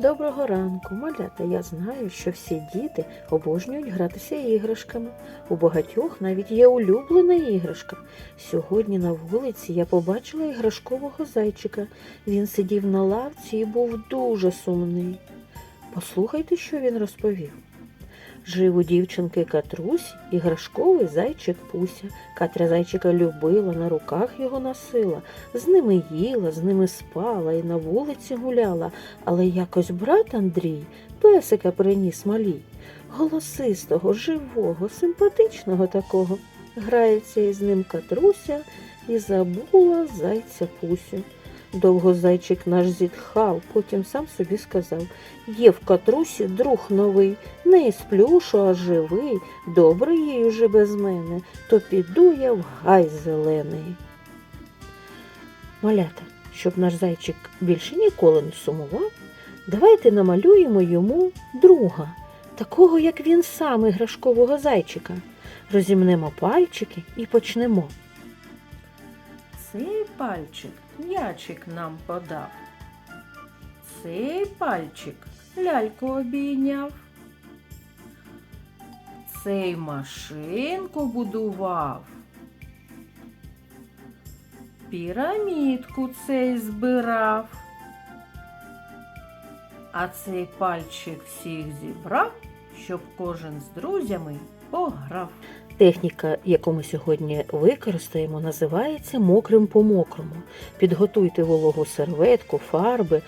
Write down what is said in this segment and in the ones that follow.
доброго ранку, малята. Я знаю, що всі діти обожнюють гратися іграшками. У багатьох навіть є улюблена іграшка. Сьогодні на вулиці я побачила іграшкового зайчика. Він сидів на лавці і був дуже сумний. Послухайте, що він розповів. Жив у дівчинки Катрусі іграшковий зайчик Пуся. Катря зайчика любила, на руках його носила, з ними їла, з ними спала і на вулиці гуляла, але якось брат Андрій песика приніс малій, голосистого, живого, симпатичного такого. Грається із ним Катруся і забула зайця Пусю. Довго зайчик наш зітхав, потім сам собі сказав Є в катрусі друг новий, не із плюшу, а живий, добрий їй уже без мене, то піду я в гай зелений. Малята, щоб наш зайчик більше ніколи не сумував, давайте намалюємо йому друга, такого, як він сам, іграшкового зайчика. Розімнемо пальчики і почнемо. Цей пальчик м'ячик нам подав. Цей пальчик ляльку обійняв. Цей машинку будував. Пірамідку цей збирав. А цей пальчик всіх зібрав, щоб кожен з друзями пограв. Техніка, яку ми сьогодні використаємо, називається мокрим по мокрому. Підготуйте вологу серветку, фарби.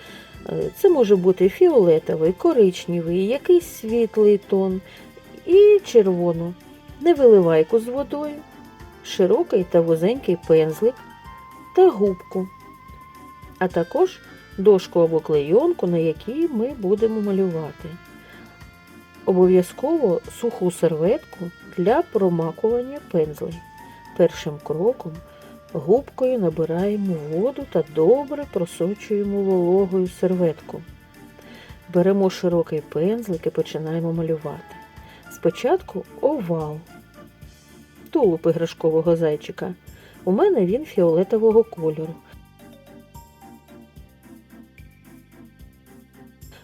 Е, Це може бути фіолетовий, коричневий, якийсь світлий тон і червону. Невиливайку з водою, широкий та вузенький пензлик та губку, а також дошку або клейонку, на якій ми будемо малювати. Обов'язково суху серветку для промакування пензлей. Першим кроком губкою набираємо воду та добре просочуємо вологою серветку. Беремо широкий пензлик і починаємо малювати. Спочатку овал, тулуб іграшкового зайчика. У мене він фіолетового кольору.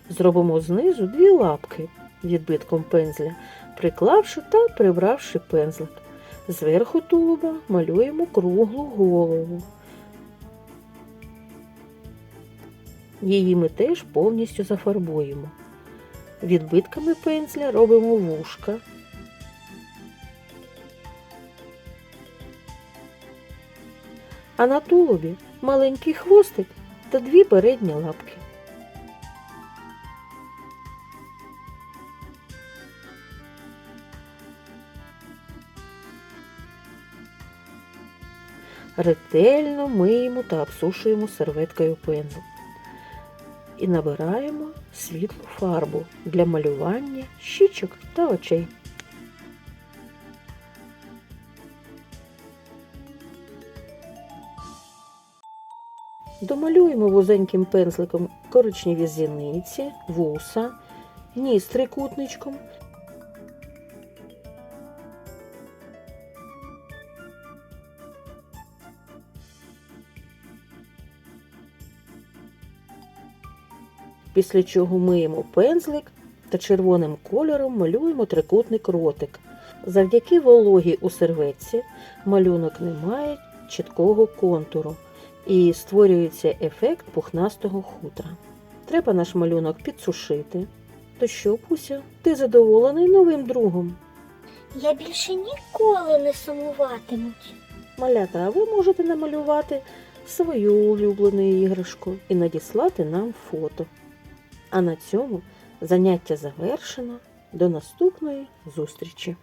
Зробимо знизу дві лапки відбитком пензля, приклавши та прибравши пензлик. Зверху тулуба малюємо круглу голову. Її ми теж повністю зафарбуємо. Відбитками пензля робимо вушка. А на тулубі маленький хвостик та дві передні лапки. Ретельно миємо та обсушуємо серветкою пензл. І набираємо світлу фарбу для малювання щічок та очей. Домалюємо вузеньким пензликом коричневі зіниці, вуса, ніс трикутничком після чого миємо пензлик та червоним кольором малюємо трикутник ротик. Завдяки вологі у серветці малюнок не має чіткого контуру і створюється ефект пухнастого хутра. Треба наш малюнок підсушити. То що, Пуся, ти задоволений новим другом? Я більше ніколи не сумуватимуть. Малята, а ви можете намалювати свою улюблену іграшку і надіслати нам фото. А на цьому заняття завершено. До наступної зустрічі!